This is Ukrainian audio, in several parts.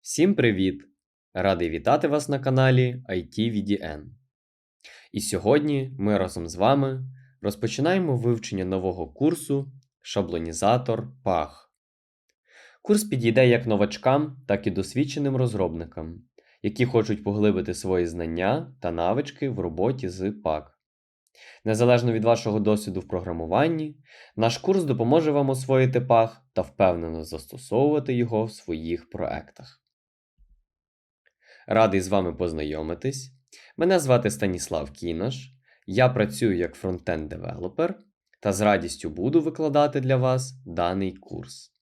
Всім привіт! Радий вітати вас на каналі ITVDN. І сьогодні ми разом з вами розпочинаємо вивчення нового курсу Шаблонізатор PAG. Курс підійде як новачкам, так і досвідченим розробникам, які хочуть поглибити свої знання та навички в роботі з PAG. Незалежно від вашого досвіду в програмуванні, наш курс допоможе вам освоїти PAG та впевнено застосовувати його в своїх проектах. Радий з вами познайомитись. Мене звати Станіслав Кінош. Я працюю як фронтенд девелопер та з радістю буду викладати для вас даний курс.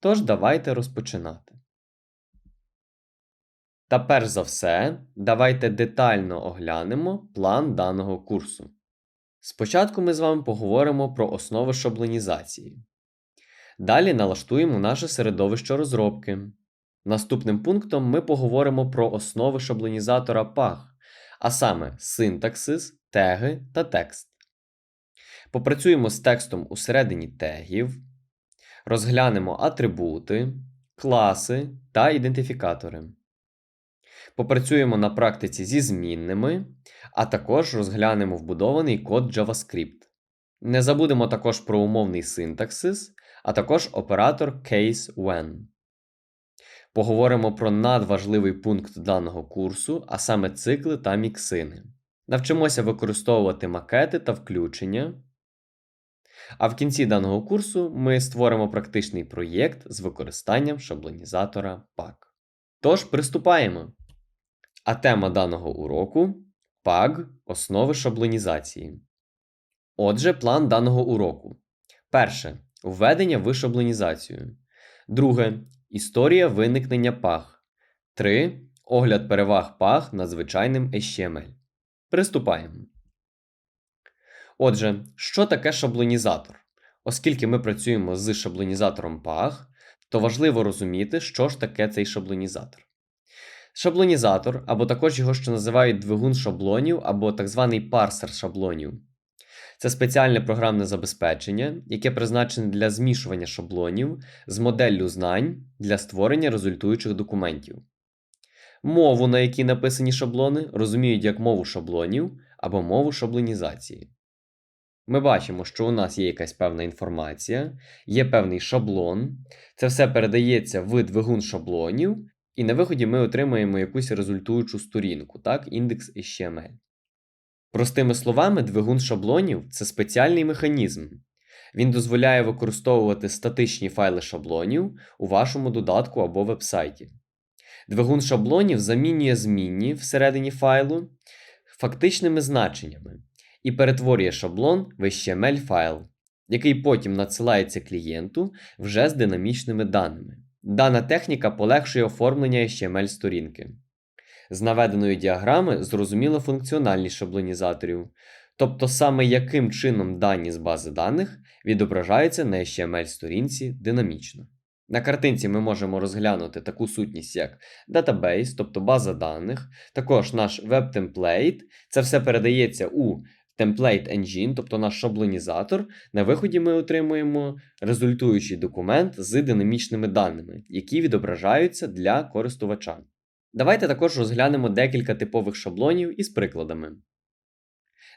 Тож, давайте розпочинати. Та перш за все, давайте детально оглянемо план даного курсу. Спочатку ми з вами поговоримо про основи шаблонізації. Далі налаштуємо наше середовище розробки. Наступним пунктом ми поговоримо про основи шаблонізатора PAG, а саме синтаксис, теги та текст. Попрацюємо з текстом усередині тегів, розглянемо атрибути, класи та ідентифікатори. Попрацюємо на практиці зі змінними, а також розглянемо вбудований код JavaScript. Не забудемо також про умовний синтаксис, а також оператор case when. Поговоримо про надважливий пункт даного курсу, а саме цикли та міксини. Навчимося використовувати макети та включення. А в кінці даного курсу ми створимо практичний проєкт з використанням шаблонізатора PAG. Тож, приступаємо. А тема даного уроку PAG основи шаблонізації. Отже, план даного уроку. Перше. Введення в шаблонізацію. Друге. Історія виникнення паг. 3. Огляд переваг паг над звичайним HTML. Приступаємо. Отже, що таке шаблонізатор? Оскільки ми працюємо з шаблонізатором паг, то важливо розуміти, що ж таке цей шаблонізатор. Шаблонізатор, або також його ще називають двигун шаблонів, або так званий парсер шаблонів. Це спеціальне програмне забезпечення, яке призначене для змішування шаблонів з моделлю знань для створення результуючих документів. Мову, на якій написані шаблони, розуміють як мову шаблонів або мову шаблонізації. Ми бачимо, що у нас є якась певна інформація, є певний шаблон, це все передається в двигун шаблонів, і на виході ми отримаємо якусь результуючу сторінку, так, індекс HTML. Простими словами, двигун шаблонів це спеціальний механізм. Він дозволяє використовувати статичні файли шаблонів у вашому додатку або вебсайті. Двигун шаблонів замінює змінні всередині файлу фактичними значеннями і перетворює шаблон в HTML файл, який потім надсилається клієнту вже з динамічними даними. Дана техніка полегшує оформлення HTML сторінки. З наведеної діаграми зрозуміла функціональність шаблонізаторів, тобто саме яким чином дані з бази даних відображаються на HTML-сторінці динамічно. На картинці ми можемо розглянути таку сутність, як database, тобто база даних, також наш веб-темплейт. Це все передається у Template Engine, тобто наш шаблонізатор. На виході ми отримуємо результуючий документ з динамічними даними, які відображаються для користувача. Давайте також розглянемо декілька типових шаблонів із прикладами.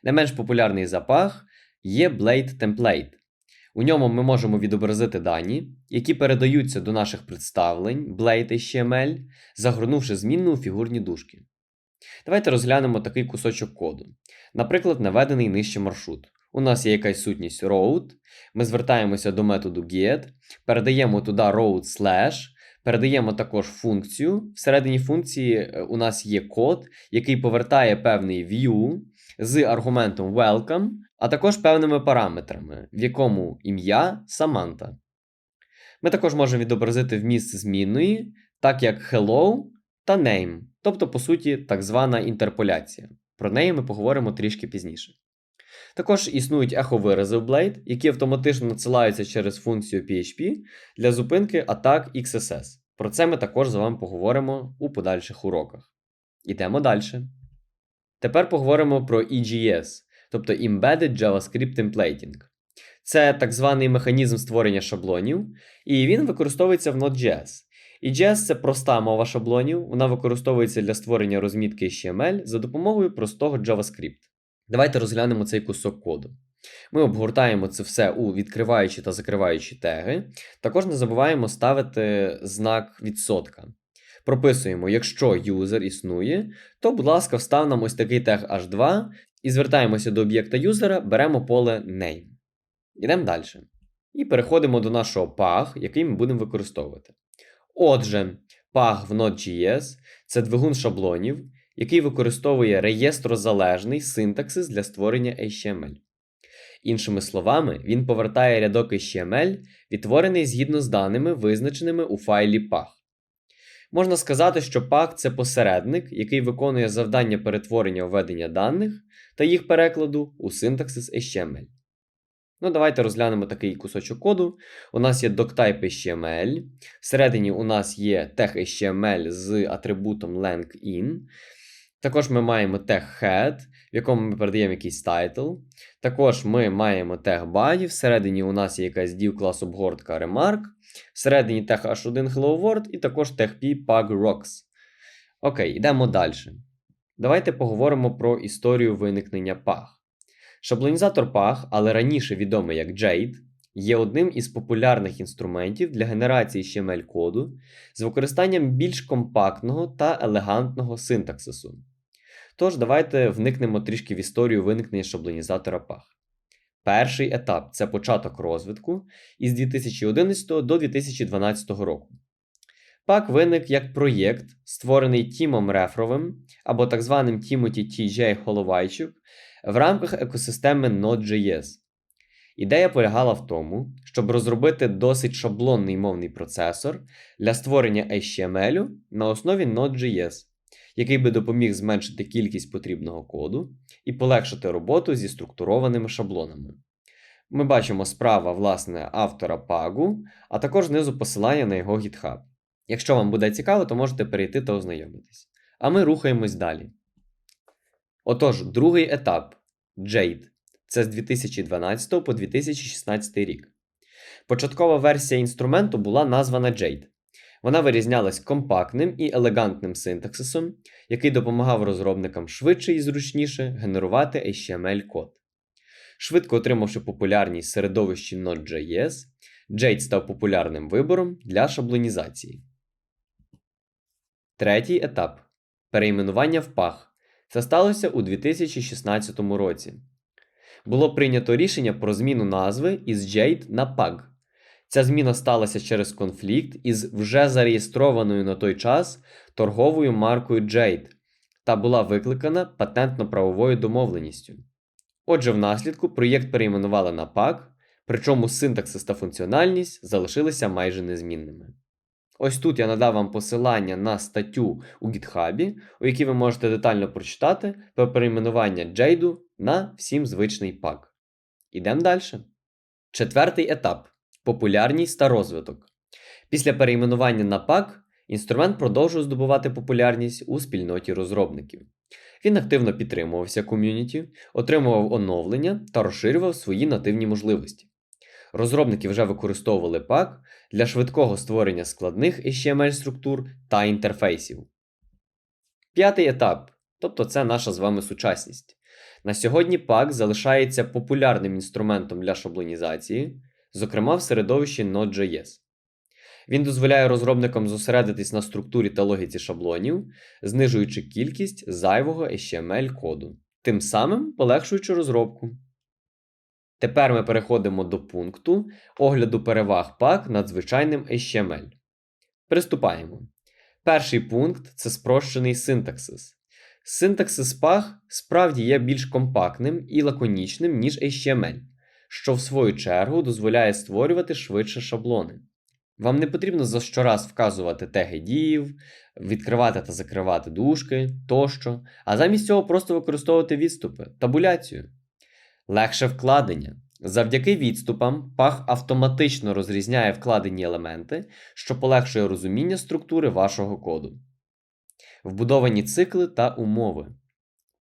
Не менш популярний запах є Blade Template. У ньому ми можемо відобразити дані, які передаються до наших представлень Blade HTML, загорнувши змінну у фігурні дужки. Давайте розглянемо такий кусочок коду. Наприклад, наведений нижче маршрут. У нас є якась сутність road, ми звертаємося до методу get, передаємо туди road slash, Передаємо також функцію. Всередині функції е, у нас є код, який повертає певний view з аргументом welcome, а також певними параметрами, в якому ім'я Samantha. Ми також можемо відобразити вміст змінної, так як hello та name, тобто, по суті, так звана інтерполяція. Про неї ми поговоримо трішки пізніше. Також існують еховирази в Blade, які автоматично надсилаються через функцію PHP для зупинки атак XSS. Про це ми також з вами поговоримо у подальших уроках. Ідемо далі. Тепер поговоримо про EGS, тобто Embedded JavaScript Templating. Це так званий механізм створення шаблонів, і він використовується в Node.js. JS це проста мова шаблонів, вона використовується для створення розмітки HTML за допомогою простого JavaScript. Давайте розглянемо цей кусок коду. Ми обгортаємо це все у відкриваючі та закриваючі теги. Також не забуваємо ставити знак відсотка. Прописуємо, якщо юзер існує, то, будь ласка, встав нам ось такий тег H2 і звертаємося до об'єкта юзера, беремо поле name. Йдемо далі. І переходимо до нашого PAG, який ми будемо використовувати. Отже, PAG в Node.js це двигун шаблонів, який використовує реєстрозалежний синтаксис для створення HTML. Іншими словами, він повертає рядок HTML, відтворений згідно з даними, визначеними у файлі PAG. Можна сказати, що PAG це посередник, який виконує завдання перетворення введення даних та їх перекладу у синтаксис HTML. Ну, давайте розглянемо такий кусочок коду. У нас є doctype HTML. Всередині у нас є тег HTML з атрибутом length_in. Також ми маємо тег head, в якому ми передаємо якийсь title. Також ми маємо тег body, всередині у нас є якась div клас обгортка remark. Всередині тег h1 hello world і також тег p pug rocks. Окей, йдемо далі. Давайте поговоримо про історію виникнення PAG. Шаблонізатор PAG, але раніше відомий як Jade, є одним із популярних інструментів для генерації HTML-коду з використанням більш компактного та елегантного синтаксису. Тож, давайте вникнемо трішки в історію виникнення шаблонізатора PAG. Перший етап це початок розвитку із 2011 до 2012 року. PAG виник як проєкт, створений Тімом Рефровим або так званим Тімоті T.J. Холовайчук в рамках екосистеми Node.js. Ідея полягала в тому, щоб розробити досить шаблонний мовний процесор для створення HTML на основі Node.js, який би допоміг зменшити кількість потрібного коду і полегшити роботу зі структурованими шаблонами. Ми бачимо справа власне автора PAG, а також знизу посилання на його GitHub. Якщо вам буде цікаво, то можете перейти та ознайомитись. А ми рухаємось далі. Отож, другий етап Jade. Це з 2012 по 2016 рік. Початкова версія інструменту була названа Jade. Вона вирізнялась компактним і елегантним синтаксисом, який допомагав розробникам швидше і зручніше генерувати HTML-код. Швидко отримавши популярність середовищі Node.js, Jade став популярним вибором для шаблонізації. Третій етап перейменування в PAG. Це сталося у 2016 році. Було прийнято рішення про зміну назви із Jade на PAG. Ця зміна сталася через конфлікт із вже зареєстрованою на той час торговою маркою Jade та була викликана патентно-правовою домовленістю. Отже, внаслідку проєкт перейменували на PAG, причому синтаксис та функціональність залишилися майже незмінними. Ось тут я надав вам посилання на статтю у GitHub, у якій ви можете детально прочитати про перейменування Jade на всім звичний PAG. Ідемо далі. Четвертий етап популярність та розвиток. Після перейменування на PAG інструмент продовжував здобувати популярність у спільноті розробників. Він активно підтримувався ком'юніті, отримував оновлення та розширював свої нативні можливості. Розробники вже використовували PAG для швидкого створення складних HTML-структур та інтерфейсів. П'ятий етап, тобто це наша з вами сучасність. На сьогодні PAG залишається популярним інструментом для шаблонізації, зокрема в середовищі Node.js. Він дозволяє розробникам зосередитись на структурі та логіці шаблонів, знижуючи кількість зайвого HTML-коду, тим самим полегшуючи розробку. Тепер ми переходимо до пункту огляду переваг PAG над звичайним HTML. Приступаємо. Перший пункт це спрощений синтаксис. Синтаксис PAG справді є більш компактним і лаконічним, ніж HTML, що в свою чергу дозволяє створювати швидше шаблони. Вам не потрібно за щораз вказувати теги діїв, відкривати та закривати дужки тощо, а замість цього просто використовувати відступи, табуляцію. Легше вкладення. Завдяки відступам пах автоматично розрізняє вкладені елементи, що полегшує розуміння структури вашого коду. Вбудовані цикли та умови.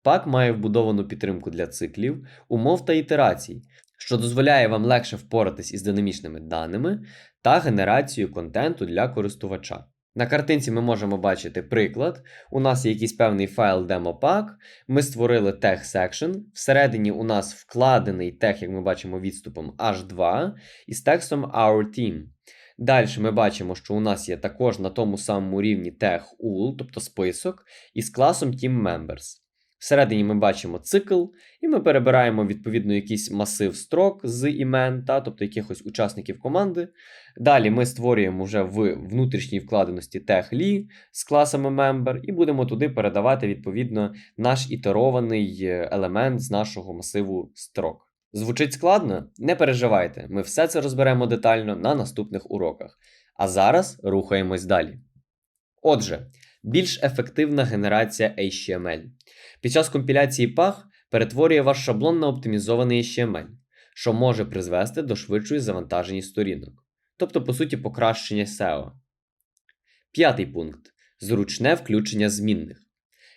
Пак має вбудовану підтримку для циклів, умов та ітерацій, що дозволяє вам легше впоратись із динамічними даними та генерацією контенту для користувача. На картинці ми можемо бачити приклад. У нас є якийсь певний файл демопак. ми створили тег section, всередині у нас вкладений тег, як ми бачимо, відступом H2 із текстом Our Team. Далі ми бачимо, що у нас є також на тому самому рівні тег UL, тобто список, із класом Team Members. Всередині ми бачимо цикл, і ми перебираємо відповідно якийсь масив строк з імен, та, тобто якихось учасників команди. Далі ми створюємо вже в внутрішній вкладеності тег Li з класами Member, і будемо туди передавати відповідно наш ітерований е, елемент з нашого масиву строк. Звучить складно? Не переживайте, ми все це розберемо детально на наступних уроках. А зараз рухаємось далі. Отже, більш ефективна генерація HTML. Під час компіляції PAG перетворює ваш шаблон на оптимізований HTML, що може призвести до швидшої завантаженість сторінок, тобто, по суті, покращення SEO. П'ятий пункт зручне включення змінних.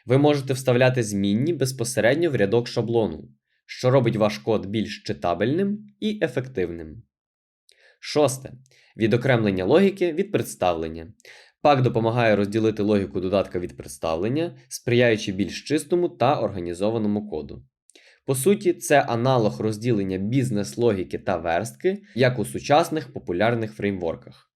Ви можете вставляти змінні безпосередньо в рядок шаблону, що робить ваш код більш читабельним і ефективним. Шосте. Відокремлення логіки від представлення. Пак допомагає розділити логіку додатка від представлення, сприяючи більш чистому та організованому коду. По суті, це аналог розділення бізнес-логіки та верстки, як у сучасних популярних фреймворках.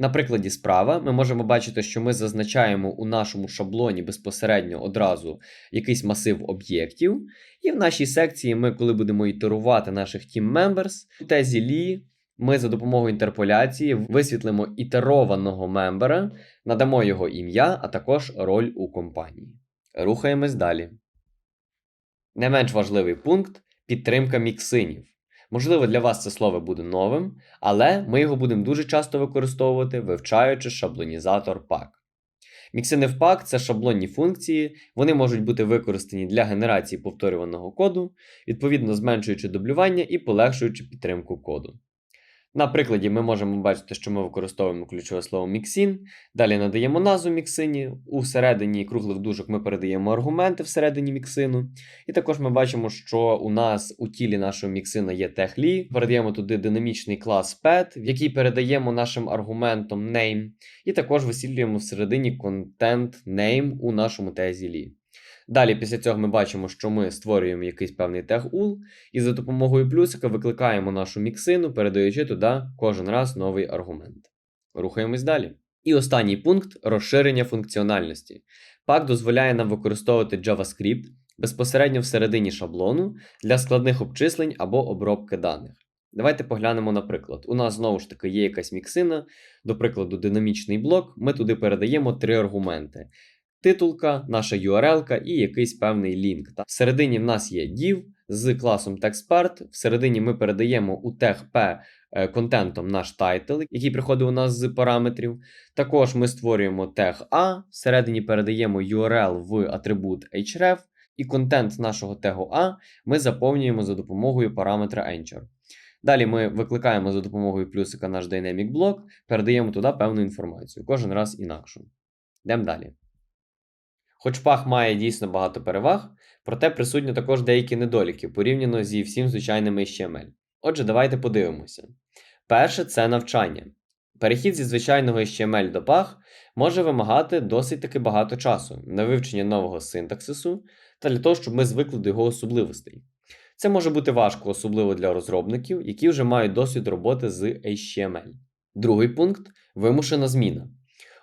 На прикладі справа ми можемо бачити, що ми зазначаємо у нашому шаблоні безпосередньо одразу якийсь масив об'єктів, і в нашій секції ми, коли будемо ітерувати наших team members, у тезі Лі ми за допомогою інтерполяції висвітлимо ітерованого мембера, надамо його ім'я, а також роль у компанії. Рухаємось далі. Не менш важливий пункт підтримка міксинів. Можливо, для вас це слово буде новим, але ми його будемо дуже часто використовувати, вивчаючи шаблонізатор PAC. Міксини в PAC – це шаблонні функції, вони можуть бути використані для генерації повторюваного коду, відповідно зменшуючи дублювання і полегшуючи підтримку коду. На прикладі ми можемо бачити, що ми використовуємо ключове слово міксін, далі надаємо назву міксині, у середині круглих дужок ми передаємо аргументи всередині міксину. І також ми бачимо, що у нас у тілі нашого міксина є теглі, передаємо туди динамічний клас pet, в який передаємо нашим аргументом name, і також висвітлюємо всередині content name у нашому тезі лі. Далі, після цього ми бачимо, що ми створюємо якийсь певний тег UL, і за допомогою плюсика викликаємо нашу міксину, передаючи туди кожен раз новий аргумент. Рухаємось далі. І останній пункт розширення функціональності. Пак дозволяє нам використовувати JavaScript безпосередньо всередині шаблону для складних обчислень або обробки даних. Давайте поглянемо на приклад. У нас знову ж таки є якась міксина, до прикладу, динамічний блок. Ми туди передаємо три аргументи титулка, наша URL і якийсь певний лінк. Всередині в нас є div з класом TextPart, всередині ми передаємо у TegP е, контентом наш тайтл, який приходить у нас з параметрів. Також ми створюємо тег A, всередині передаємо URL в атрибут href, і контент нашого тегу A ми заповнюємо за допомогою параметра Anchor. Далі ми викликаємо за допомогою плюсика наш Dynamic блок, передаємо туди певну інформацію, кожен раз інакшу. Йдемо далі. Хоч пах має дійсно багато переваг, проте присутні також деякі недоліки порівняно зі всім звичайними HTML. Отже, давайте подивимося. Перше це навчання. Перехід зі звичайного HTML до PAG може вимагати досить таки багато часу на вивчення нового синтаксису та для того, щоб ми звикли до його особливостей. Це може бути важко, особливо для розробників, які вже мають досвід роботи з HTML. Другий пункт вимушена зміна.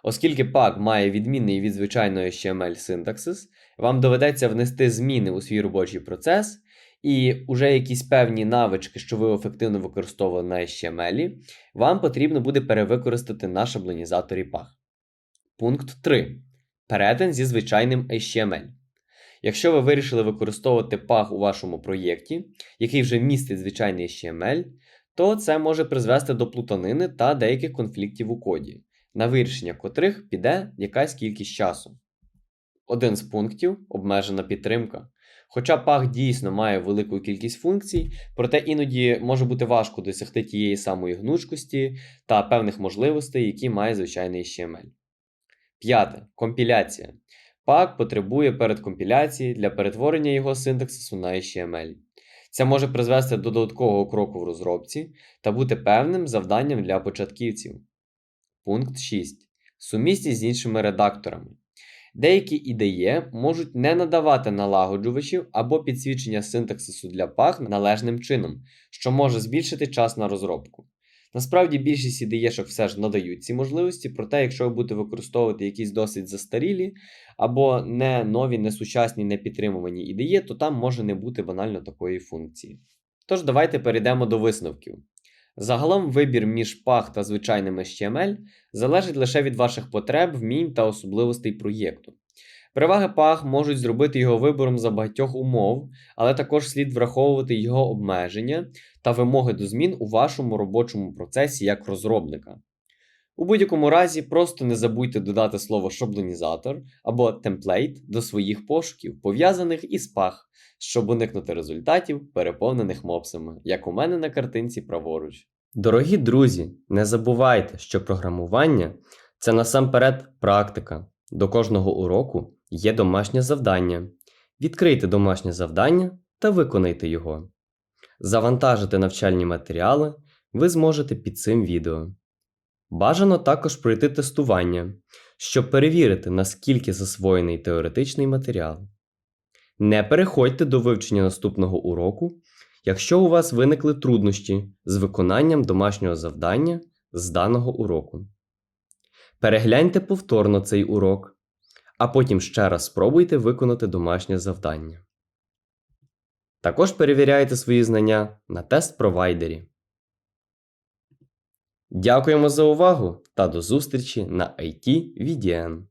Оскільки PAG має відмінний від звичайної HTML синтаксис, вам доведеться внести зміни у свій робочий процес, і уже якісь певні навички, що ви ефективно використовували на HTML, вам потрібно буде перевикористати на шаблонізаторі PAG. Пункт 3. Перетин зі звичайним HTML. Якщо ви вирішили використовувати PAG у вашому проєкті, який вже містить звичайний HTML, то це може призвести до плутанини та деяких конфліктів у коді на вирішення котрих піде якась кількість часу. Один з пунктів обмежена підтримка. Хоча пах дійсно має велику кількість функцій, проте іноді може бути важко досягти тієї самої гнучкості та певних можливостей, які має звичайний HTML. П'яте. Компіляція. Пак потребує передкомпіляції для перетворення його синтаксису на HTML. Це може призвести до додаткового кроку в розробці та бути певним завданням для початківців. Пункт 6. Сумісність з іншими редакторами. Деякі IDE можуть не надавати налагоджувачів або підсвічення синтаксису для паг належним чином, що може збільшити час на розробку. Насправді більшість IDE все ж надають ці можливості, проте, якщо ви будете використовувати якісь досить застарілі або не нові, не сучасні, не підтримувані IDE, то там може не бути банально такої функції. Тож давайте перейдемо до висновків. Загалом вибір між PAG та звичайним HTML залежить лише від ваших потреб, вмінь та особливостей проєкту. Переваги PAG можуть зробити його вибором за багатьох умов, але також слід враховувати його обмеження та вимоги до змін у вашому робочому процесі як розробника. У будь-якому разі, просто не забудьте додати слово шаблонізатор або темплейт до своїх пошуків, пов'язаних із PAG, щоб уникнути результатів, переповнених мопсами, як у мене на картинці праворуч. Дорогі друзі, не забувайте, що програмування це насамперед практика. До кожного уроку є домашнє завдання. Відкрийте домашнє завдання та виконайте його. Завантажити навчальні матеріали ви зможете під цим відео. Бажано також пройти тестування, щоб перевірити, наскільки засвоєний теоретичний матеріал. Не переходьте до вивчення наступного уроку, якщо у вас виникли труднощі з виконанням домашнього завдання з даного уроку. Перегляньте повторно цей урок, а потім ще раз спробуйте виконати домашнє завдання. Також перевіряйте свої знання на тест-провайдері. Дякуємо за увагу та до зустрічі на IT VDN.